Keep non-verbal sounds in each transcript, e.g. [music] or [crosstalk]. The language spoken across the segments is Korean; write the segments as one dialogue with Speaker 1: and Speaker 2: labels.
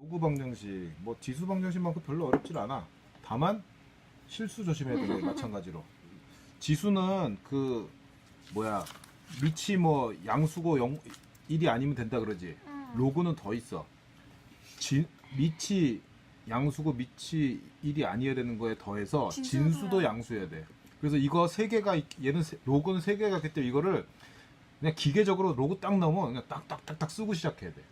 Speaker 1: 로그 방정식, 뭐 지수 방정식만큼 별로 어렵질 않아. 다만 실수 조심해야 돼. 마찬가지로. 지수는 그 뭐야 밑이 뭐 양수고 0, 1이 아니면 된다 그러지.
Speaker 2: 응.
Speaker 1: 로그는 더 있어. 지, 밑이 양수고 밑이 1이 아니어야 되는 거에 더해서
Speaker 2: 진수도야.
Speaker 1: 진수도 양수여야 돼. 그래서 이거 세 개가 있- 얘는 세- 로그는 세 개가 있기 때문에 이거를 그냥 기계적으로 로그 딱 넣으면 그냥 딱딱딱딱 쓰고 시작해야 돼.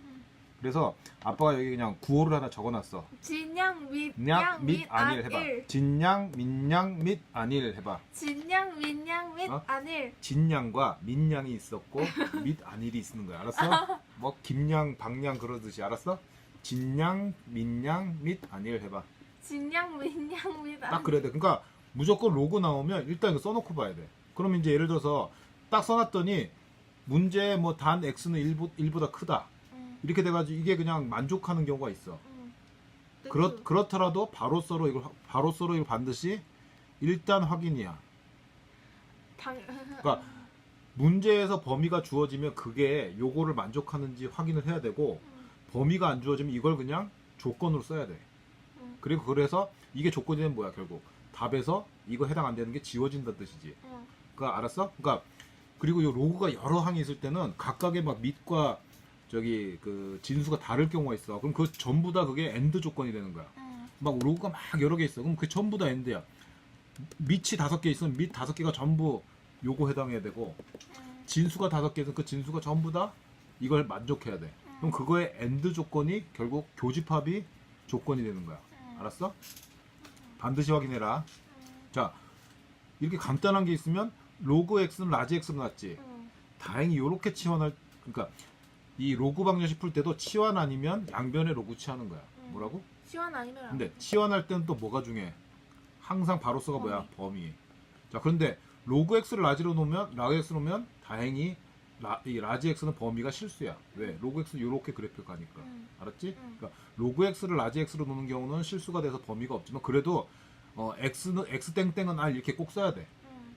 Speaker 1: 그래서 아빠가 여기 그냥 구호를 하나 적어놨어.
Speaker 2: 진양 윗냥양및윗
Speaker 1: 안일 해봐. 진양 민양 및 안일 해봐.
Speaker 2: 진양 윗양 윗
Speaker 1: 어?
Speaker 2: 안일
Speaker 1: 진양과 민양이 있었고 및 안일이 있는 거야. 알았어? [laughs] 뭐 김양 방양 그러듯이 알았어? 진양 민양 및 안일 해봐.
Speaker 2: 진양 윗양
Speaker 1: 윗딱
Speaker 2: 안일
Speaker 1: 그래야 돼. 그러니까 무조건 로그 나오면 일단 이거 써놓고 봐야 돼. 그러면 이제 예를 들어서 딱 써놨더니 문제 뭐 단 x는 1보, 1보다 크다.
Speaker 2: 응,
Speaker 1: 이렇게 돼가지고 이게 그냥 만족하는 경우가 있어.
Speaker 2: 응.
Speaker 1: 그렇,
Speaker 2: 뜻도.
Speaker 1: 그렇더라도 바로 서로 이걸, 바로 서로 이걸 반드시 일단 확인이야.
Speaker 2: 당
Speaker 1: 그러니까 문제에서 범위가 주어지면 그게 요거를 만족하는지 확인을 해야 되고
Speaker 2: 응,
Speaker 1: 범위가 안 주어지면 이걸 그냥 조건으로 써야 돼.
Speaker 2: 응,
Speaker 1: 그리고 그래서 이게 조건이 되면 뭐야 결국 답에서 이거 해당 안 되는 게 지워진다는 뜻이지.
Speaker 2: 응.
Speaker 1: 그러니까 알았어? 그러니까 그리고 요 로그가 여러 항이 있을 때는 각각의 막 밑과 저기 그 진수가 다를 경우가 있어. 그럼 그 전부 다 그게 엔드 조건이 되는 거야.
Speaker 2: 응.
Speaker 1: 막 로그가 막 여러 개 있어. 그럼 그게 전부 다 엔드야. 밑이 다섯 개 있으면 밑 다섯 개가 전부 요거 해당해야 되고
Speaker 2: 응.
Speaker 1: 진수가 다섯 개 있으면 그 진수가 전부 다 이걸 만족해야 돼. 그럼 그거의 엔드 조건이 결국 교집합이 조건이 되는 거야.
Speaker 2: 응.
Speaker 1: 알았어? 반드시 확인해라. 자, 이렇게 간단한 게 있으면 로그 x는 라지 x로 났지.
Speaker 2: 응.
Speaker 1: 다행히 이렇게 치환할 그러니까 이 로그 방정식 풀 때도 치환 아니면 양변의 로그 취하는 거야.
Speaker 2: 음.
Speaker 1: 뭐라고?
Speaker 2: 시원 아니면 안
Speaker 1: 근데
Speaker 2: 돼.
Speaker 1: 치환할 때는 또 뭐가 중요해? 항상 바로서가 뭐야? 범위. 자, 그런데 로그 x를 라지로 놓으면 라그 x로 놓으면 다행히 라, 이 라지 x는 범위가 실수야. 왜? 로그 x는 이렇게 그래프 가니까.
Speaker 2: 응.
Speaker 1: 알았지?
Speaker 2: 응.
Speaker 1: 그러니까 로그 x를 라지 x로 놓는 경우는 실수가 돼서 범위가 없지만 그래도 어, x는 x 땡땡은 r 이렇게 꼭 써야 돼.
Speaker 2: 응.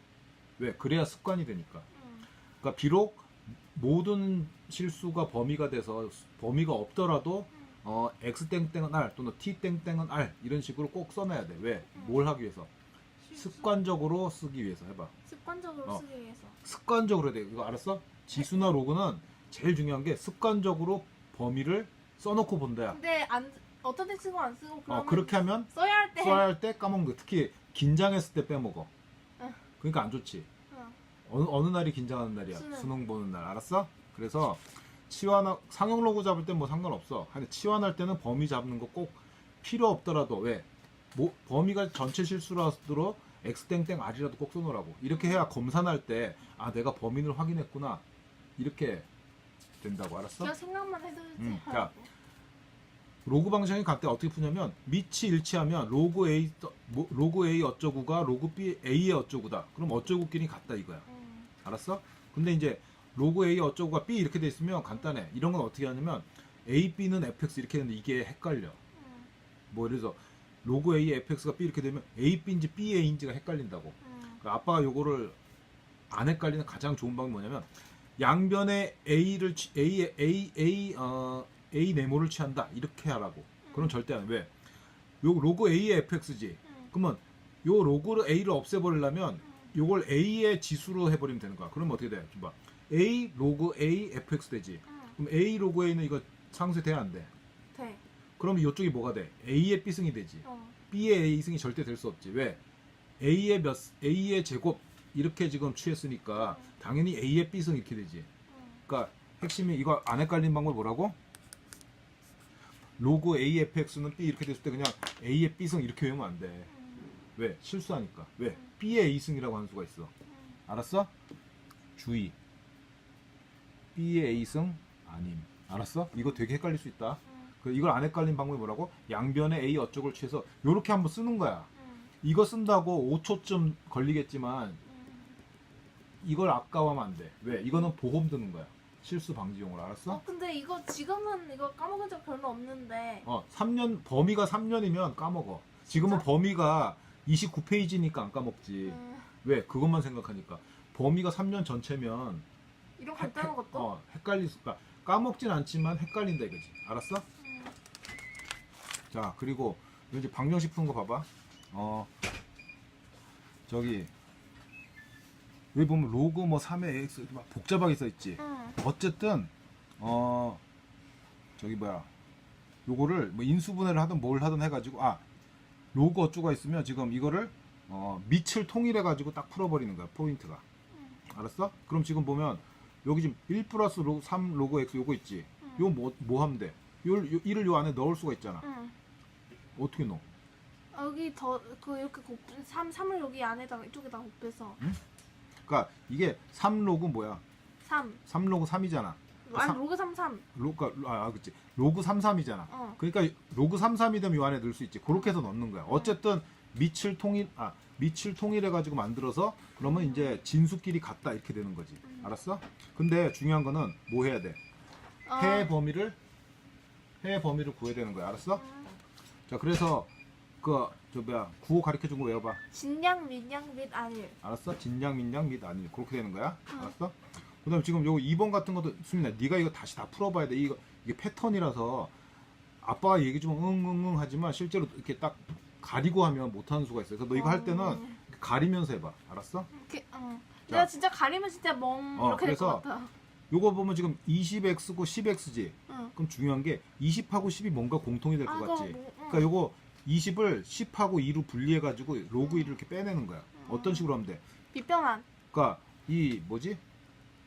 Speaker 1: 왜? 그래야 습관이 되니까.
Speaker 2: 응.
Speaker 1: 그러니까 비록 모든 실수가 범위가 돼서 범위가 없더라도 어, x 땡땡은 r 또는 t 땡땡은 r 이런 식으로 꼭 써놔야 돼. 왜? 뭘 하기 위해서? 습관적으로 쓰기 위해서 해봐.
Speaker 2: 습관적으로
Speaker 1: 어.
Speaker 2: 쓰기 위해서.
Speaker 1: 습관적으로 해야 돼. 이거 알았어? 지수나 로그는 제일 중요한 게 습관적으로 범위를 써놓고 본다야.
Speaker 2: 근데 안 어떤 데 쓰고 안 쓰고 그러면
Speaker 1: 어, 그렇게 하면
Speaker 2: 써야 할 때.
Speaker 1: 써야 할 때 까먹는 거. 특히 긴장했을 때 빼먹어.
Speaker 2: 응.
Speaker 1: 그러니까 안 좋지.
Speaker 2: 응.
Speaker 1: 어느, 어느 날이 긴장하는 날이야?
Speaker 2: 수능.
Speaker 1: 수능. 보는 날. 알았어? 그래서 치환, 상용 로고 잡을 땐 뭐 상관없어. 근데 치환할 때는 범위 잡는 거 꼭 필요 없더라도 왜? 뭐, 범위가 전체 실수라도 x땡땡 r이라도 꼭 써놓으라고. 이렇게 해야 검산할 때, 아, 내가 범위를 확인했구나. 이렇게 된다고. 알았어?
Speaker 2: 그냥 생각만 해도
Speaker 1: 음,
Speaker 2: 지
Speaker 1: 자. 로그 방정식 갈때 어떻게 푸냐면 밑이 일치하면 로그 A 떠- 뭐- 로그 A 어쩌구가 로그 B A의 어쩌구다. 그럼 어쩌구끼리 같다 이거야.
Speaker 2: 응.
Speaker 1: 알았어? 근데 이제 로그 A 어쩌고가 B 이렇게 돼 있으면 간단해. 이런 건 어떻게 하냐면 A, B는 fx 이렇게 되는데 이게 헷갈려.
Speaker 2: 응.
Speaker 1: 뭐 예를 들어서 로그 A fx가 B 이렇게 되면 A, B인지 B, A인지가 헷갈린다고.
Speaker 2: 응.
Speaker 1: 그러니까 아빠가 요거를 안 헷갈리는 가장 좋은 방법이 뭐냐면 양변에 A를 취- A A A 어 A 네모를 취한다 이렇게 하라고. 그럼 절대 안 해. 왜? 요 로그 A의 fx지.
Speaker 2: 응.
Speaker 1: 그러면 요 로그를 A를 없애버리려면 요걸 A의 지수로 해버리면 되는 거야. 그러면 어떻게 돼? 좀 봐. A 로그 A fx 되지.
Speaker 2: 응.
Speaker 1: 그럼 A 로그 A는 이거 상쇄 돼야 안 돼.
Speaker 2: 돼.
Speaker 1: 그러면 이쪽이 뭐가 돼? A의 B승이 되지.
Speaker 2: 어.
Speaker 1: B의 A승이 절대 될 수 없지. 왜? A의 몇, A의 제곱 이렇게 지금 취했으니까 당연히 A의 B승 이렇게 되지.
Speaker 2: 응.
Speaker 1: 그러니까 핵심이 이거 안 헷갈리는 방법 뭐라고? 로그 A fx는 B 이렇게 됐을 때 그냥 A의 B승 이렇게 외우면 안 돼.
Speaker 2: 응.
Speaker 1: 왜? 실수하니까. 왜? B의 A승이라고 하는 수가 있어.
Speaker 2: 응.
Speaker 1: 알았어? 주의. B의 A승 아님. 알았어? 이거 되게 헷갈릴 수 있다.
Speaker 2: 응.
Speaker 1: 그 이걸 안 헷갈린 방법이 뭐라고? 양변에 A 어쩌고를 취해서 요렇게 한번 쓰는 거야.
Speaker 2: 응.
Speaker 1: 이거 쓴다고 5초쯤 걸리겠지만
Speaker 2: 응.
Speaker 1: 이걸 아까워하면 안 돼. 왜? 이거는 보험 드는 거야. 실수 방지용으로 알았어?
Speaker 2: 어 근데 이거 지금은 이거 까먹은 적 별로 없는데.
Speaker 1: 어, 3년 범위가 3년이면 까먹어. 지금은? 범위가 29페이지니까 안 까먹지.
Speaker 2: 응.
Speaker 1: 왜? 그것만 생각하니까. 범위가 3년 전체면
Speaker 2: 이런
Speaker 1: 헷-
Speaker 2: 거 까먹었어?
Speaker 1: 어, 헷갈릴 수가 까먹진 않지만 헷갈린다 이거지. 알았어?
Speaker 2: 응.
Speaker 1: 자 그리고 이제 방정식 푸는 거 봐봐. 어 저기 여기 보면 로그 뭐 3의 x 이렇게 막 복잡하게 써 있지.
Speaker 2: 응.
Speaker 1: 어쨌든 어 저기 뭐야 요거를 뭐 인수분해를 하든 뭘 하든 해가지고 아 로그 어쭈가 있으면 지금 이거를 어 밑을 통일해 가지고 딱 풀어버리는 거야 포인트가 알았어? 그럼 지금 보면 여기 지금 1 플러스 로그 3 로그 x 요거 있지
Speaker 2: 응.
Speaker 1: 요거 뭐, 뭐 하면 돼? 요, 요 1을 요 안에 넣을 수가 있잖아
Speaker 2: 응.
Speaker 1: 어떻게 넣어?
Speaker 2: 여기 더 그 이렇게 곱, 3 3을 여기 안에다가 이쪽에다 곱해서
Speaker 1: 그러니까 이게 3 로그 뭐야
Speaker 2: 3.
Speaker 1: 3 로그 3이잖아
Speaker 2: 아니
Speaker 1: 삼-
Speaker 2: 로그 3 3.
Speaker 1: 로그 아, 아 그치 로그 33이잖아
Speaker 2: 어.
Speaker 1: 그러니까 로그 33이 되면 요 안에 넣을 수 있지. 그렇게 해서 넣는 거야. 어쨌든 밑을 통일 아 밑을 통일해 가지고 만들어서 그러면 이제 진수끼리 같다 이렇게 되는 거지. 알았어? 근데 중요한 거는 뭐 해야 돼?
Speaker 2: 어.
Speaker 1: 해 범위를 해 범위를 구해야 되는 거야. 알았어?
Speaker 2: 음.
Speaker 1: 자, 그래서 그 저 뭐야 구호 가르쳐 준 거 외워봐.
Speaker 2: 진양 민양 및 안일.
Speaker 1: 알았어? 진양 민양 및 아니 그렇게 되는 거야.
Speaker 2: 응.
Speaker 1: 알았어? 그다음 지금 요거 2번 같은 것도 수민아 네가 이거 다시 다 풀어봐야 돼. 이거 이게 패턴이라서 아빠가 얘기 좀 응응응 하지만 실제로 이렇게 딱 가리고 하면 못하는 수가 있어요. 그래서 너 이거 할 때는
Speaker 2: 어.
Speaker 1: 가리면서 해봐. 알았어?
Speaker 2: 이렇게, 어.
Speaker 1: 자.
Speaker 2: 내가 진짜 가리면 진짜 멍
Speaker 1: 어,
Speaker 2: 이렇게 될
Speaker 1: 그래서
Speaker 2: 것 같아.
Speaker 1: 요거 보면 지금 20x고 10x지.
Speaker 2: 응.
Speaker 1: 그럼 중요한 게 20하고 10이 뭔가 공통이 될 것
Speaker 2: 아,
Speaker 1: 같지.
Speaker 2: 뭐, 응.
Speaker 1: 그러니까 요거 20을 10하고 2로 분리해 가지고 로그 1을 이렇게 빼내는 거야. 어떤 식으로 하면 돼?
Speaker 2: 비평한.
Speaker 1: 그러니까 이 뭐지?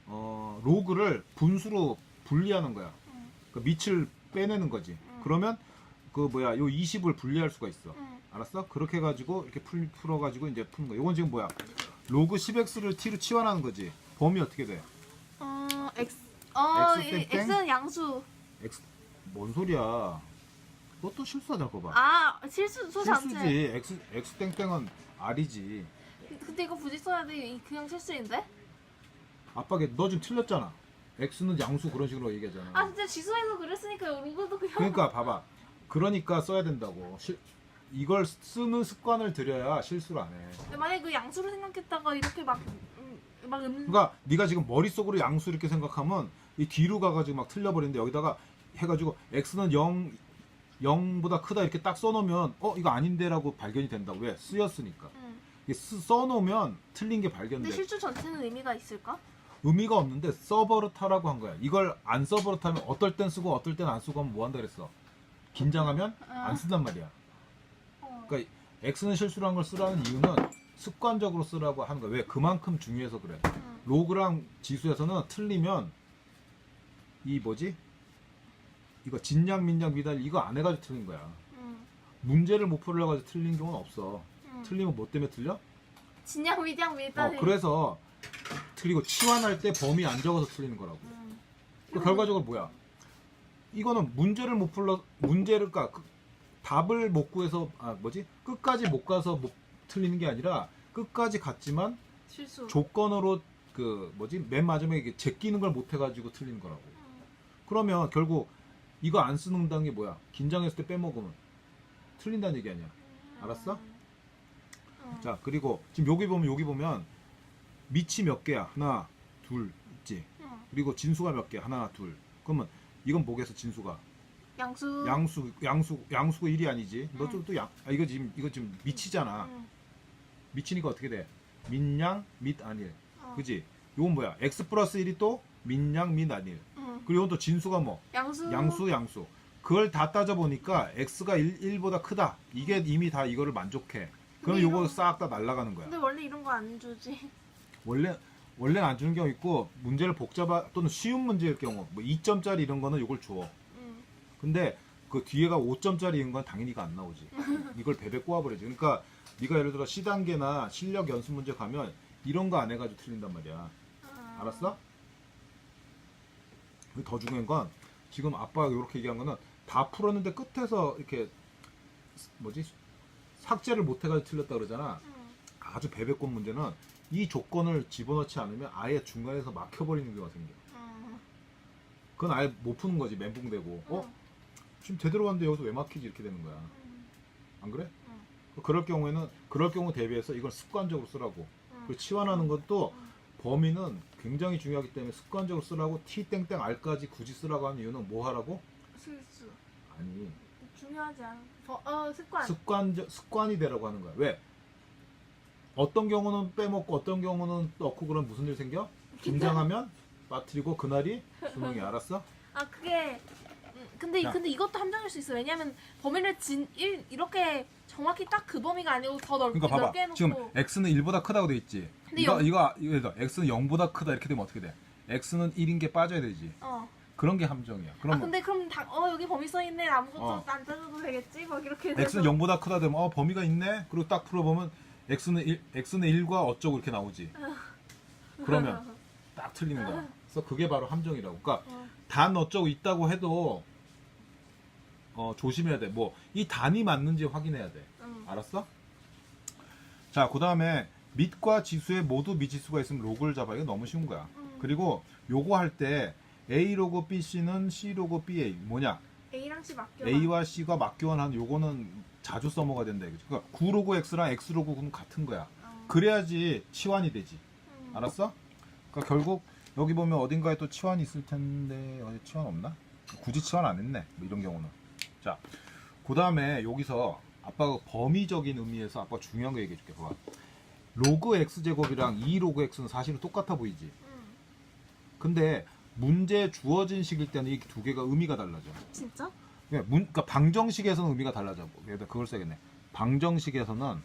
Speaker 1: 어, 로그를 분수로 분리하는 거야.
Speaker 2: 응.
Speaker 1: 그 밑을 빼내는 거지.
Speaker 2: 응.
Speaker 1: 그러면 그 뭐야? 요 20을 분리할 수가 있어.
Speaker 2: 응.
Speaker 1: 알았어? 그렇게 해 가지고 이렇게 풀, 풀어 가지고 이제 푸는 거야. 이건 지금 뭐야? 로그 10x를 t로 치환하는 거지. 범위 어떻게 돼?
Speaker 2: 어, X. 어,
Speaker 1: X
Speaker 2: 이-
Speaker 1: 땡땡?
Speaker 2: X는 양수.
Speaker 1: x 뭔 소리야? 너 또 실수하잖아, 거 봐.
Speaker 2: 아, 실수 수 자체.
Speaker 1: 실수지. x x 땡땡은 r이지.
Speaker 2: 근데 이거 굳이 써야 돼? 이 그냥 실수인데?
Speaker 1: 아빠게 너 지금 틀렸잖아. x는 양수 그런 식으로 얘기하잖아.
Speaker 2: 아, 진짜 지수에서 그랬으니까 로그도 그냥.
Speaker 1: 그러니까 봐봐. 그러니까 써야 된다고. 실- 이걸 쓰는 습관을 들여야 실수를 안 해.
Speaker 2: 근데 만약에 그 양수로 생각했다가 이렇게 막, 음, 막 음.
Speaker 1: 그러니까 네가 지금 머릿속으로 양수 이렇게 생각하면 이 뒤로 가가지고 막 틀려버리는데 여기다가 해가지고 x는 0 0보다 크다 이렇게 딱 써놓으면 어 이거 아닌데라고 발견이 된다고 왜 쓰였으니까
Speaker 2: 음.
Speaker 1: 이게 쓰- 써놓으면 틀린 게
Speaker 2: 근데
Speaker 1: 발견돼
Speaker 2: 실수 전체는 의미가 있을까?
Speaker 1: 의미가 없는데 서버릇하라고 한 거야 이걸 안 서버릇하면 어떨 땐 쓰고 어떨 땐 안 쓰고 하면 뭐 한다 그랬어 긴장하면
Speaker 2: 아.
Speaker 1: 안 쓴단 말이야
Speaker 2: 어.
Speaker 1: 그러니까 x는 실수로 한걸 쓰라는 이유는 습관적으로 쓰라고 하는 거야 왜 그만큼 중요해서 그래
Speaker 2: 음.
Speaker 1: 로그랑 지수에서는 틀리면 이 뭐지? 이거 진양 민양 미달 이거 안 해가지고 틀린 거야.
Speaker 2: 음.
Speaker 1: 문제를 못 풀어가지고 틀린 경우는 없어.
Speaker 2: 음.
Speaker 1: 틀리면 뭐 때문에 틀려?
Speaker 2: 진양 위장
Speaker 1: 어,
Speaker 2: 밀다리.
Speaker 1: 그래서 틀리고 치환할 때 범위 안 적어서 틀리는 거라고.
Speaker 2: 음.
Speaker 1: 그 결과적으로 뭐야? 이거는 문제를 못 풀러 문제를 까 답을 못 구해서 아 뭐지? 끝까지 못 가서 못 틀리는 게 아니라 끝까지 갔지만
Speaker 2: 실수.
Speaker 1: 조건으로 그 뭐지? 맨 마지막에 이게 제끼는 걸 못 해가지고 틀린 거라고.
Speaker 2: 음.
Speaker 1: 그러면 결국 이거 안 쓰는다는 게 뭐야? 긴장했을 때 빼먹으면 틀린다는 얘기 아니야. 알았어?
Speaker 2: 음.
Speaker 1: 자 그리고 지금 여기 보면 여기 보면 밑이 몇 개야? 하나, 둘 있지.
Speaker 2: 음.
Speaker 1: 그리고 진수가 몇 개? 하나, 둘. 그러면 이건 뭐겠어? 진수가
Speaker 2: 양수.
Speaker 1: 양수, 양수, 양수가 1이 아니지. 너
Speaker 2: 응.
Speaker 1: 좀또 양, 아 이거 지금 이거 지금 밑이잖아.
Speaker 2: 음.
Speaker 1: 밑이니까 어떻게 돼? 민양, 밑, 안일.
Speaker 2: 어.
Speaker 1: 그지? 이건 뭐야? x 플러스 1이 또 민양, 밑, 안일.
Speaker 2: 음.
Speaker 1: 그리고 또 진수가 뭐?
Speaker 2: 양수.
Speaker 1: 양수 양수 그걸 다 따져 보니까 x가 1, 보다 크다 이게 이미 다 이거를 만족해 그럼
Speaker 2: 근데
Speaker 1: 요거
Speaker 2: 이거-
Speaker 1: 싹다 날아가는 거야
Speaker 2: 근데 원래 이런 거 안 주지.
Speaker 1: 원래 원래는 안 주는 경우 있고 문제를 복잡하 또는 쉬운 문제일 경우 뭐 2점짜리 이런 거는 요걸 줘
Speaker 2: 음.
Speaker 1: 근데 그 뒤에가 5점짜리인 건 당연히 이거 안 나오지 이걸 베베 꼬아버리지 그러니까 네가 예를 들어 C단계나 실력 연습 문제 가면 이런 거 안 해가지고 틀린단 말이야
Speaker 2: 아.
Speaker 1: 알았어? 더 중요한 건 지금 아빠가 이렇게 얘기한 거는 다 풀었는데 끝에서 이렇게 뭐지 삭제를 못 해가지고 틀렸다 그러잖아.
Speaker 2: 음.
Speaker 1: 아주 베베꽃 문제는 이 조건을 집어넣지 않으면 아예 중간에서 막혀버리는 경우가 생겨.
Speaker 2: 음.
Speaker 1: 그건 아예 못 푸는 거지 멘붕되고. 어
Speaker 2: 음.
Speaker 1: 지금 제대로 갔는데 여기서 왜 막히지 이렇게 되는 거야.
Speaker 2: 음.
Speaker 1: 안 그래?
Speaker 2: 음.
Speaker 1: 그럴 경우에는 그럴 경우 대비해서 이걸 습관적으로 쓰라고.
Speaker 2: 음.
Speaker 1: 그리고 치환하는 것도
Speaker 2: 음.
Speaker 1: 범위는 굉장히 중요하기 때문에 습관적으로 쓰라고 t 땡땡 r까지 굳이 쓰라고 하는 이유는 뭐 하라고?
Speaker 2: 실수.
Speaker 1: 아니
Speaker 2: 중요하지 않아. 어, 어 습관.
Speaker 1: 습관 습관이 되라고 하는 거야. 왜? 어떤 경우는 빼먹고 어떤 경우는 넣고 그럼 무슨 일 생겨? 긴장하면 빠뜨리고 그날이 수능이 알았어?
Speaker 2: 아 그게 음, 근데
Speaker 1: 자.
Speaker 2: 근데 이것도 함정일 수 있어. 왜냐면 범위를 진 일, 이렇게 정확히 딱 그 범위가 아니고 더 넓게
Speaker 1: 그러니까 봐봐.
Speaker 2: 넓게 해놓고.
Speaker 1: 지금 x는 1보다 크다고 돼 있지.
Speaker 2: 근데
Speaker 1: 이거
Speaker 2: 영-
Speaker 1: 이거 예를 들어 x는 0보다 크다 이렇게 되면 어떻게 돼? x는 1인 게 빠져야 되지.
Speaker 2: 어.
Speaker 1: 그런 게 함정이야.
Speaker 2: 아
Speaker 1: 그럼
Speaker 2: 근데 그럼 다, 어 여기 범위 써 있네 아무것도
Speaker 1: 어.
Speaker 2: 안 짜줘도 되겠지 막 이렇게
Speaker 1: x는 0보다 크다 되면 어 범위가 있네. 그리고 딱 풀어 보면 x는 1, x는 1과 어쩌고 이렇게 나오지. [laughs] 그러면 딱 틀리는 거야. 그래서 그게 바로 함정이라고. 그러니까
Speaker 2: 어.
Speaker 1: 단 어쩌고 있다고 해도 어, 조심해야 돼. 뭐 이 단이 맞는지 확인해야 돼.
Speaker 2: 응.
Speaker 1: 알았어? 자, 그 다음에 밑과 지수에 모두 미지수가 있으면 로그를 잡아. 이거 너무 쉬운 거야.
Speaker 2: 음.
Speaker 1: 그리고 요거 할 때 A 로그 B C는 C 로그 B A 뭐냐?
Speaker 2: A랑 C 맡겨.
Speaker 1: A와 C가 맞교환한 요거는 자주 써먹어야 된다. 이거지. 그러니까 9 로그 X랑 X 로그는 같은 거야.
Speaker 2: 어.
Speaker 1: 그래야지 치환이 되지.
Speaker 2: 음.
Speaker 1: 알았어? 그러니까 결국 여기 보면 어딘가에 또 치환이 있을 텐데 어디 치환 없나? 굳이 치환 안 했네. 뭐 이런 경우는. 자, 그 다음에 여기서 아빠가 범위적인 의미에서 아빠가 중요한 거 얘기해 줄게. 봐봐. 로그 x 제곱이랑 2 로그 x는 사실은 똑같아 보이지.
Speaker 2: 음.
Speaker 1: 근데 문제 주어진 식일 때는 이 두 개가 의미가 달라져.
Speaker 2: 진짜?
Speaker 1: 그러니까, 문, 그러니까 방정식에서는 의미가 달라져. 그래서 그걸 써야겠네. 방정식에서는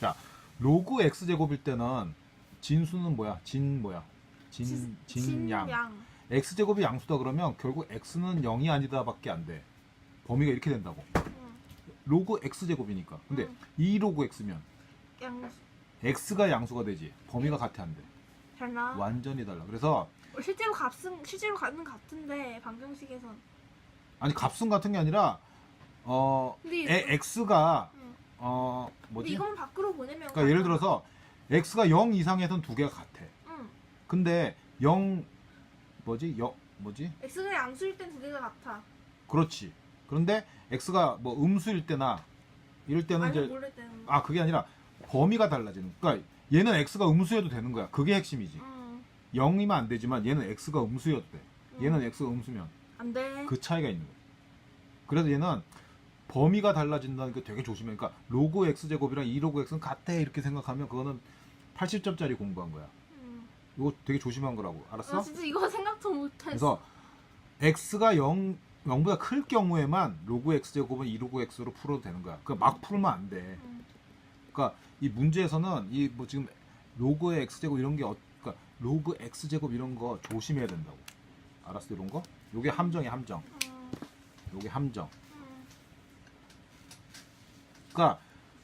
Speaker 1: 자 로그 x 제곱일 때는 진수는 뭐야? 진 뭐야? 진 진양.
Speaker 2: 진양.
Speaker 1: X 제곱이 양수다 그러면 결국 x는 0이 아니다 밖에 안 돼. 범위가 이렇게 된다고.
Speaker 2: 응.
Speaker 1: 로그 x 제곱이니까. 근데
Speaker 2: 음.
Speaker 1: 2 로그 x면
Speaker 2: 양.
Speaker 1: x가 양수가 되지. 범위가 같아 안 돼.
Speaker 2: 달라.
Speaker 1: 완전히 달라. 그래서
Speaker 2: 실제로 값은 실제로 값은 같은데 방정식에선.
Speaker 1: 아니 값은 같은 게 아니라 어
Speaker 2: 근데
Speaker 1: 에, x가
Speaker 2: 응.
Speaker 1: 어
Speaker 2: 근데
Speaker 1: 뭐지?
Speaker 2: 이건 밖으로 보내면.
Speaker 1: 그러니까 예를 들어서 x가 0 이상에선 두 개가 같아.
Speaker 2: 응.
Speaker 1: 근데 0 뭐지? 0 뭐지?
Speaker 2: x가 양수일 땐 두 개가 같아.
Speaker 1: 그렇지. 그런데 x가 뭐 음수일 때나 이럴 때는
Speaker 2: 아니
Speaker 1: 이제
Speaker 2: 모를 때는.
Speaker 1: 아 그게 아니라 범위가 달라지는. 그러니까 얘는 x가 음수여도 되는 거야. 그게 핵심이지.
Speaker 2: 응.
Speaker 1: 0이면 안 되지만 얘는 x가 음수여도 돼. 얘는 x가 음수면
Speaker 2: 안 돼.
Speaker 1: 그 차이가 있는 거야. 그래서 얘는 범위가 달라진다는 게 되게 조심해. 그러니까 로그 x 제곱이랑 2 로그 x는 같아 이렇게 생각하면 그거는 80점짜리 공부한 거야.
Speaker 2: 응.
Speaker 1: 이거 되게 조심한 거라고. 알았어?
Speaker 2: 나 진짜 이거 생각도 못했어.
Speaker 1: 그래서 x가 0 0보다 클 경우에만 로그 x 제곱은 2 로그 x로 풀어도 되는 거야. 그러니까 막 풀면 안 돼.
Speaker 2: 응.
Speaker 1: 그러니까 이 문제에서는 이 뭐 지금 로그의 x 제곱 이런 게 어, 그러니까 로그 x 제곱 이런 거 조심해야 된다고. 알았어 이런 거? 요게 함정이 함정.
Speaker 2: 응.
Speaker 1: 요게 함정.
Speaker 2: 응.
Speaker 1: 그러니까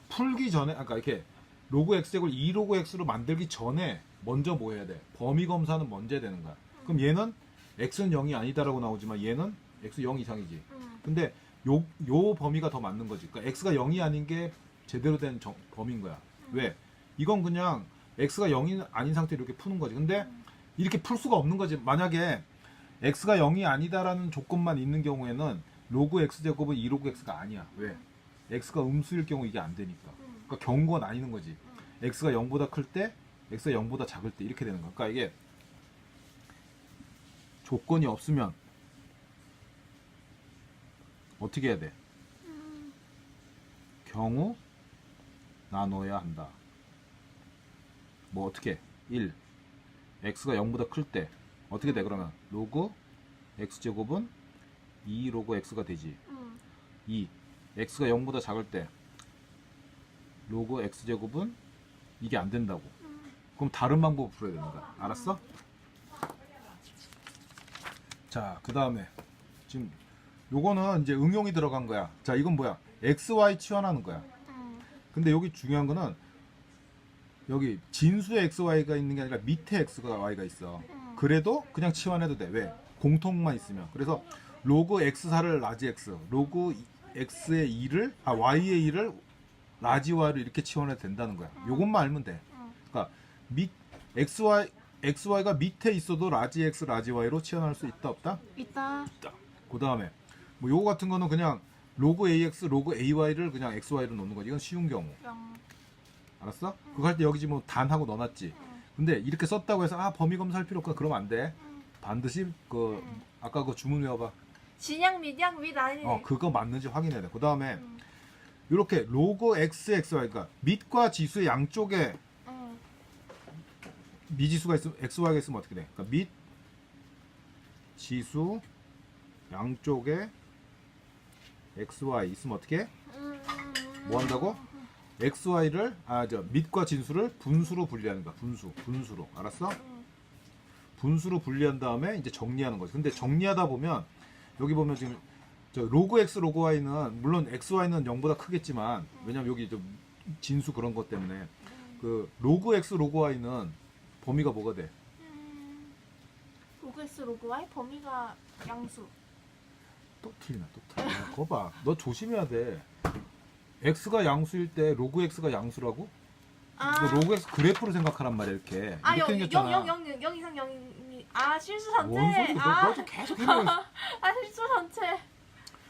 Speaker 1: 풀기 전에 아까 이렇게 로그 x 제곱을 2 로그 x로 만들기 전에 먼저 뭐 해야 돼? 범위 검사는 먼저 해야 되는 거야. 그럼 얘는 x는 0이 아니다라고 나오지만 얘는 x 0 이상이지.
Speaker 2: 응.
Speaker 1: 근데 요, 요 범위가 더 맞는 거지. 그러니까 x가 0이 아닌 게 제대로 된 정- 범위인 거야. 왜? 이건 그냥 x가 0이 아닌 상태로 이렇게 푸는 거지. 근데 이렇게 풀 수가 없는 거지. 만약에 x가 0이 아니다라는 조건만 있는 경우에는 로그 x 제곱은 2 로그 x가 아니야. 왜? x가 음수일 경우 이게 안 되니까.
Speaker 2: 응.
Speaker 1: 그러니까 경우가 나뉘는 거지. x가 0보다 클 때, x가 0보다 작을 때 이렇게 되는 거야. 그러니까 이게 조건이 없으면 어떻게 해야 돼? 경우 나눠야 한다. 뭐 어떻게? 1. x가 0보다 클 때 어떻게 돼 그러면? 로그 x 제곱은 2 로그 x가 되지.
Speaker 2: 응.
Speaker 1: 2. x가 0보다 작을 때 로그 x 제곱은 이게 안 된다고. 그럼 다른 방법을 풀어야 거야. 알았어? 자, 그 다음에 지금 요거는 이제 응용이 들어간 거야. 자, 이건 뭐야? x, y 치환하는 거야.
Speaker 2: 응.
Speaker 1: 근데 여기 중요한 거는 여기 진수의 x, y가 있는 게 아니라 밑에 x가 y가 있어.
Speaker 2: 응.
Speaker 1: 그래도 그냥 치환해도 돼. 왜? 공통만 있으면. 그래서 로그 x4를 라지 x, 로그 x의 2를 아 y의 2를 라지 y로 이렇게 치환해도 된다는 거야. 요것만 알면 돼.
Speaker 2: 응.
Speaker 1: 그러니까 밑 xy xy가 밑에 있어도 라지 x, 라지 y로 치환할 수 있다 없다?
Speaker 2: 있다.
Speaker 1: 있다. 그 다음에 뭐 요거 같은 거는 그냥 로그 ax, 로그 ay를 그냥 xy로 놓는 거지. 이건 쉬운 경우.
Speaker 2: 영.
Speaker 1: 알았어? 그거 할 때 여기 지금 단 하고 넣어놨지.
Speaker 2: 응.
Speaker 1: 근데 이렇게 썼다고 해서 아 범위 검사할 필요 없구나 그러면 안 돼.
Speaker 2: 응.
Speaker 1: 반드시 그
Speaker 2: 응.
Speaker 1: 아까 그 주문 외워봐.
Speaker 2: 진양 밑양 윗 아니네.
Speaker 1: 어 그거 맞는지 확인해야 돼. 그 다음에
Speaker 2: 음,
Speaker 1: 이렇게 로그 x x y 그러니까 밑과 지수의 양쪽에
Speaker 2: 음,
Speaker 1: 미지수가 있으면 x y가 있으면 어떻게 돼? 그러니까 밑 지수 양쪽에 x y 있으면 어떻게? 뭐 한다고? x y를 아 저 밑과 진수를 분수로 분리하는 거야. 분수 분수로 알았어?
Speaker 2: 음,
Speaker 1: 분수로 분리한 다음에 이제 정리하는 거지. 근데 정리하다 보면 여기 보면 지금 저 로그 x 로그 y는 물론 x y는 0보다 크겠지만 왜냐면 여기 좀 진수 그런 것 때문에 그 로그 x 로그 y는 범위가 뭐가 돼?
Speaker 2: 음. 로그 X 로그 Y 범위가 양수.
Speaker 1: 또 틀리나 또 틀리나. 거 봐. 너 조심해야 돼. x가 양수일 때 로그 x가 양수라고?
Speaker 2: 아,
Speaker 1: 너 로그 x 그래프를 생각하란 말이야 이렇게.
Speaker 2: 아,
Speaker 1: 이렇게
Speaker 2: 영,
Speaker 1: 생겼잖아.
Speaker 2: 영, 영, 영, 영 이상 영, 아, 실수 전체.
Speaker 1: 뭔 소리? 너,
Speaker 2: 아,
Speaker 1: 너 계속 있어. [laughs]
Speaker 2: 아, 실수 전체.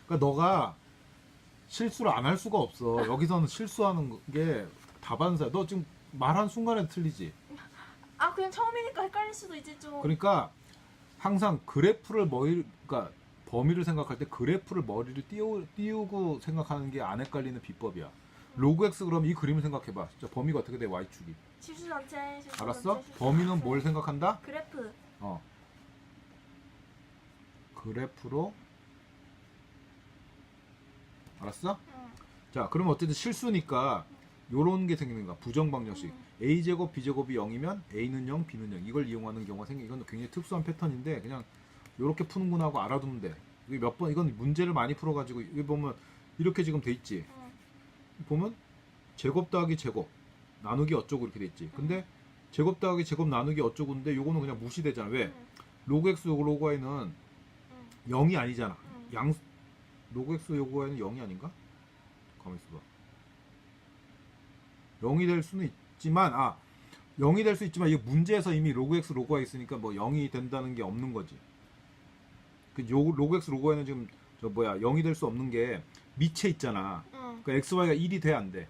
Speaker 1: 그러니까 너가 실수를 안 할 수가 없어. 여기서는 실수하는 게 다반사야. 너 지금 말한 순간에 틀리지.
Speaker 2: 아, 그냥 처음이니까 헷갈릴 수도 있지 좀.
Speaker 1: 그러니까 항상 그래프를 머리, 그러니까 범위를 생각할 때 그래프를 머리를 띄우, 띄우고 생각하는 게 안 헷갈리는 비법이야. 로그 x 그럼 이 그림을 생각해 봐. 진짜 범위가 어떻게 돼? y축이.
Speaker 2: 실수 전체. 실수
Speaker 1: 알았어?
Speaker 2: 전체, 실수
Speaker 1: 범위는
Speaker 2: 전체.
Speaker 1: 뭘 생각한다?
Speaker 2: 그래프.
Speaker 1: 어. 그래프로 알았어?
Speaker 2: 응.
Speaker 1: 자, 그러면 어쨌든 실수니까 요런 게 생기는 거야. 부정 방정식.
Speaker 2: 음.
Speaker 1: A 제곱 b 제곱이 0이면 a는 0, b는 0. 이걸 이용하는 경우가 생기. 이건 굉장히 특수한 패턴인데 그냥 요렇게 푸는구나 하고 알아두면 돼. 이게 몇 번 이건 문제를 많이 풀어 가지고 여기 보면 이렇게 지금 돼 있지.
Speaker 2: 응.
Speaker 1: 보면 제곱 더하기 제곱 나누기 어쩌고 이렇게 돼 있지. 근데 제곱 더하기 제곱 나누기 어쩌고인데 요거는 그냥 무시되잖아. 왜?
Speaker 2: 응.
Speaker 1: 로그 x 로그 y는
Speaker 2: 응.
Speaker 1: 0이 아니잖아.
Speaker 2: 응.
Speaker 1: 양 로그 x y는 0이 아닌가? 가만 있어봐. 0이 될 수는 있 지만 아 0이 될 수 있지만 이게 문제에서 이미 로그 x 로그 y 있으니까 뭐 0이 된다는 게 없는 거지. 그 요, 로그 x 로그 y는 지금 저 뭐야 0이 될 수 없는 게 밑에 있잖아.
Speaker 2: 응.
Speaker 1: 그러니까 x y가 1이 돼 안 돼.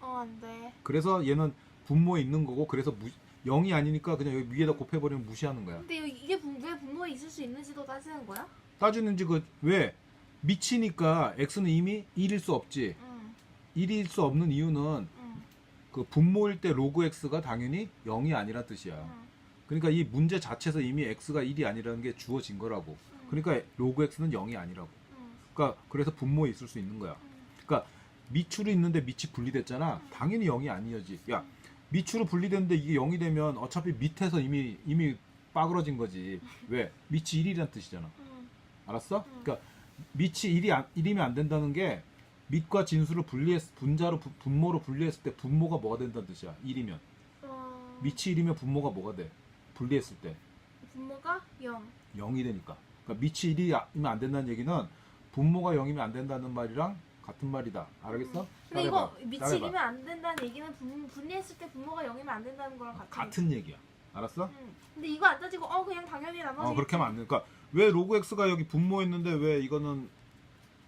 Speaker 2: 어, 안 돼.
Speaker 1: 그래서 얘는 분모에 있는 거고 그래서 무, 0이 아니니까 그냥 여기 위에다 곱해버리면 무시하는 거야.
Speaker 2: 근데 이게 분, 왜 분모에 있을 수 있는지도 따지는 거야?
Speaker 1: 따지는지 그 왜 미치니까 x는 이미 1일 수 없지.
Speaker 2: 응.
Speaker 1: 1일 수 없는 이유는
Speaker 2: 응.
Speaker 1: 그 분모일 때 로그 x가 당연히 0이 아니라 뜻이야.
Speaker 2: 응.
Speaker 1: 그러니까 이 문제 자체에서 이미 x가 1이 아니라는 게 주어진 거라고.
Speaker 2: 응.
Speaker 1: 그러니까 로그 x는 0이 아니라고.
Speaker 2: 응.
Speaker 1: 그러니까 그래서 분모에 있을 수 있는 거야.
Speaker 2: 응.
Speaker 1: 그러니까 밑줄이 있는데 밑이 분리됐잖아. 당연히 0이 아니어지. 야, 밑으로 분리됐는데 이게 0이 되면 어차피 밑에서 이미 이미 빠그러진 거지. 왜? 밑이 1이란 뜻이잖아.
Speaker 2: 응.
Speaker 1: 알았어?
Speaker 2: 음.
Speaker 1: 그러니까 밑이 1이 안, 1이면 안 된다는 게 밑과 진수를 분리했 분자로 부- 분모로 분리했을 때 분모가 뭐가 된다는 뜻이야. 1이면
Speaker 2: 어,
Speaker 1: 밑이 1이면 분모가 뭐가 돼? 분리했을 때
Speaker 2: 분모가 0.
Speaker 1: 0이 되니까. 그러니까 밑이 1이면 안 된다는 얘기는 분모가 0이면 안 된다는 말이랑 같은 말이다. 알겠어?
Speaker 2: 근데
Speaker 1: 따라해봐.
Speaker 2: 이거
Speaker 1: 따라해봐.
Speaker 2: 미치기면 안 된다는 얘기는 분, 분리했을 때 분모가 0이면 안 된다는 거랑 같은
Speaker 1: 같은 얘기야. 알았어?
Speaker 2: 응. 근데 이거 안 따지고 어 그냥 당연히 나머지
Speaker 1: 어, 그렇게 하면 안 돼. 그러니까 왜 로그 x가 여기 분모했는데 왜 이거는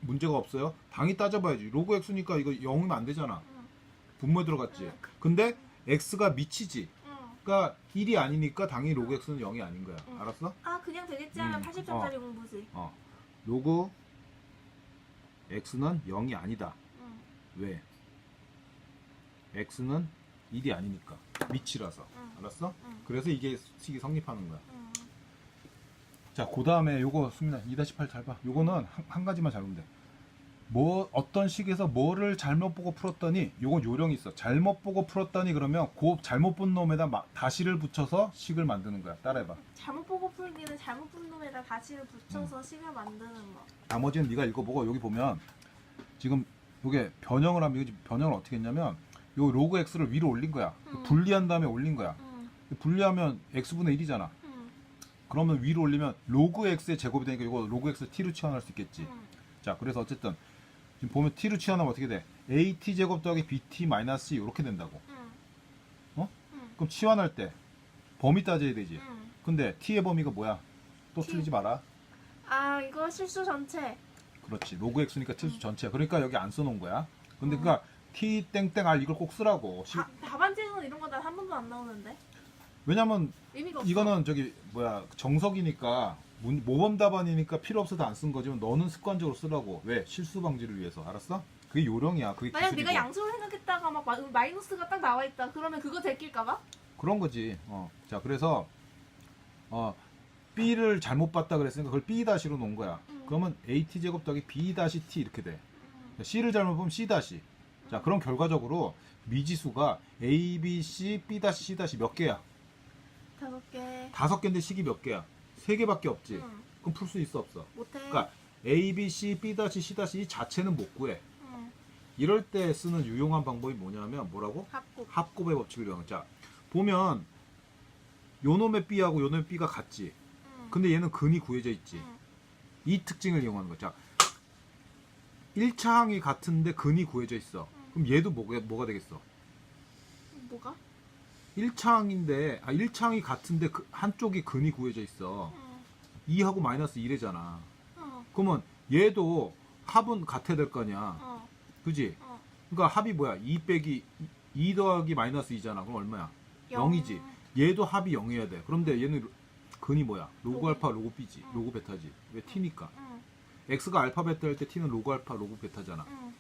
Speaker 1: 문제가 없어요? 당연히 따져봐야지. 로그 x니까 이거 0이면 안 되잖아.
Speaker 2: 응.
Speaker 1: 분모에 들어갔지.
Speaker 2: 응.
Speaker 1: 근데 x가 미치지.
Speaker 2: 응.
Speaker 1: 그러니까 1이 아니니까 당연히 로그 x는 0이 아닌 거야.
Speaker 2: 응.
Speaker 1: 알았어?
Speaker 2: 아 그냥 되겠지 하면
Speaker 1: 음,
Speaker 2: 80점짜리 공부지.
Speaker 1: 어. 로그 x는 0이 아니다.
Speaker 2: 응.
Speaker 1: 왜? x는 1이 아니니까. 미치라서.
Speaker 2: 응.
Speaker 1: 알았어?
Speaker 2: 응.
Speaker 1: 그래서 이게 식이 성립하는 거야.
Speaker 2: 응.
Speaker 1: 자, 그 다음에 요거 수민아 2-8잘 봐. 요거는 한, 한 가지만 잘 보면 돼. 뭐 어떤 식에서 뭐를 잘못 보고 풀었더니 요건 요령이 있어. 잘못 보고 풀었더니 그러면 그 잘못 본 놈에다 마- 다시를 붙여서 식을 만드는 거야. 따라해봐.
Speaker 2: 잘못 보고 풀기는 잘못 본 놈에다 다시를 붙여서 식을 만드는 거.
Speaker 1: 나머지는 네가 읽어보고 여기 보면 지금 요게 변형을 하면 이거 변형을 어떻게 했냐면 요 로그 x를 위로 올린 거야.
Speaker 2: 음.
Speaker 1: 분리한 다음에 올린 거야.
Speaker 2: 응.
Speaker 1: 분리하면 x분의 1이잖아.
Speaker 2: 응.
Speaker 1: 그러면 위로 올리면 로그 x의 제곱이 되니까 이거 로그 x t로 치환할 수 있겠지.
Speaker 2: 응.
Speaker 1: 자, 그래서 어쨌든 지금 보면 t로 치환하면 어떻게 돼? at 제곱 더하기 bt 마이너스 이렇게 된다고.
Speaker 2: 응.
Speaker 1: 어?
Speaker 2: 응.
Speaker 1: 그럼 치환할 때 범위 따져야 되지.
Speaker 2: 응.
Speaker 1: 근데 t의 범위가 뭐야? 또
Speaker 2: T.
Speaker 1: 틀리지 마라.
Speaker 2: 아 이거 실수 전체.
Speaker 1: 그렇지. 로그 x니까 t수 전체. 그러니까 여기 안 써놓은 거야. 근데
Speaker 2: 음.
Speaker 1: 그러니까 t 땡땡 r 이걸 꼭 쓰라고. 시-
Speaker 2: 다, 답안지에서는 이런 거 난 한 번도 안 나오는데.
Speaker 1: 왜냐면
Speaker 2: 의미가 없어.
Speaker 1: 이거는 저기 뭐야 정석이니까 문- 모범 답안이니까 필요 없어도 안쓴 거지만 너는 습관적으로 쓰라고. 왜? 실수 방지를 위해서. 알았어? 그게 요령이야. 그게
Speaker 2: 만약
Speaker 1: 기술이고.
Speaker 2: 내가 양수를 생각했다가 막 마- 마이너스가 딱 나와 있다. 그러면 그거 제낄까봐?
Speaker 1: 그런 거지. 어. 자, 그래서 어 B를 잘못 봤다 그랬으니까 그걸 B 다시로 놓은 거야.
Speaker 2: 음.
Speaker 1: 그러면 AT 제곱 더하기 B 다시 T 이렇게 돼. C를 잘못 보면 C 다시. 자, 그럼 결과적으로 미지수가 A, B, C, B 다시 C 다시 몇 개야?
Speaker 2: 다섯 개.
Speaker 1: 다섯 개인데 식이 몇 개야? 세 개밖에 없지.
Speaker 2: 응.
Speaker 1: 그럼 풀 수 있어 없어?
Speaker 2: 못해.
Speaker 1: 그러니까 A, B, C, B 다시 C 다시 이 자체는 못 구해.
Speaker 2: 응.
Speaker 1: 이럴 때 쓰는 유용한 방법이 뭐냐면 뭐라고?
Speaker 2: 합곱.
Speaker 1: 합곱의 법칙을 이용해. 자, 보면 요놈의 B하고 요놈의 B가 같지.
Speaker 2: 응.
Speaker 1: 근데 얘는 근이 구해져 있지.
Speaker 2: 응.
Speaker 1: 이 특징을 이용하는 거죠. 1차 항이 같은데 근이 구해져 있어. 그럼 얘도 뭐가, 뭐가 되겠어?
Speaker 2: 뭐가?
Speaker 1: 1차 항인데, 아, 1차 항이 같은데 그 한쪽이 근이 구해져 있어.
Speaker 2: 응.
Speaker 1: 2하고 마이너스 1이잖아.
Speaker 2: 어.
Speaker 1: 그러면 얘도 합은 같아야 될거 아니야.
Speaker 2: 어.
Speaker 1: 그지?
Speaker 2: 어.
Speaker 1: 그러니까 합이 뭐야? 2 빼기 2 더하기 마이너스 2잖아. 그럼 얼마야?
Speaker 2: 영.
Speaker 1: 0이지. 얘도 합이 0이어야 돼. 그런데 얘는 근이 뭐야? 로그
Speaker 2: 로그.
Speaker 1: 알파, 로그 B지.
Speaker 2: 응.
Speaker 1: 로그 베타지. 왜 T니까.
Speaker 2: 응.
Speaker 1: X가 알파 베타 할때 T는 로그 알파, 로그 베타잖아.
Speaker 2: 응.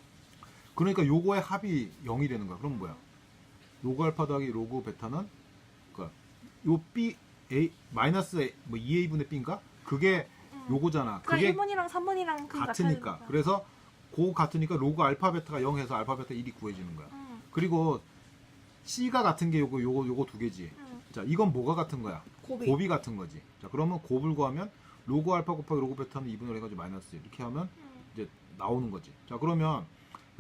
Speaker 1: 그러니까 요거의 합이 0이 되는 거야. 그럼 뭐야? 로그 알파 더하기 로그 베타는 그러니까 요 B A 마이너스 A, 뭐 2A분의 B인가? 그게
Speaker 2: 응.
Speaker 1: 요거잖아.
Speaker 2: 그러니까
Speaker 1: 그게
Speaker 2: 1번이랑 3번이랑 그
Speaker 1: 같으니까. 그래서 고 같으니까 로그 알파 베타가 0 해서 알파 베타 1이 구해지는 거야.
Speaker 2: 응.
Speaker 1: 그리고 C가 같은 게 요거 요거 요거 두 개지.
Speaker 2: 응.
Speaker 1: 자, 이건 뭐가 같은 거야?
Speaker 2: 고비.
Speaker 1: 곱이 같은 거지. 자, 그러면 곱을 구하면 로그 알파 곱하기 로그 베타는 2분의 1 해가지고 마이너스 1. 이렇게 하면
Speaker 2: 응.
Speaker 1: 이제 나오는 거지. 자, 그러면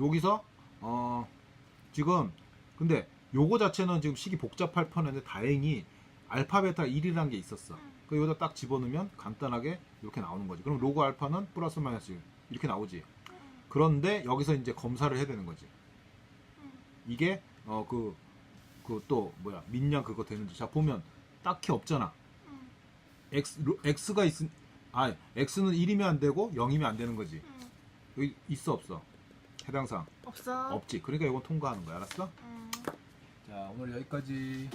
Speaker 1: 여기서 어 지금 근데 요거 자체는 지금 식이 복잡할 뻔했는데 다행히 알파 베타 1이라는 게 있었어. 그 여기다 딱 집어넣으면 간단하게 이렇게 나오는 거지. 그럼 로그 알파는 플러스 마이너스 1 이렇게 나오지. 그런데 여기서 이제 검사를 해야 되는 거지. 이게 어 그 그 또 뭐야 민량 그거 되는지 자 보면 딱히 없잖아.
Speaker 2: 응.
Speaker 1: x 로- x가 있은 아 x는 1이면 안 되고 0이면 안 되는 거지.
Speaker 2: 응.
Speaker 1: 여기 있어 없어? 해당상
Speaker 2: 없어.
Speaker 1: 없지. 그러니까 이건 통과하는 거야. 알았어?
Speaker 2: 응.
Speaker 1: 자 오늘 여기까지.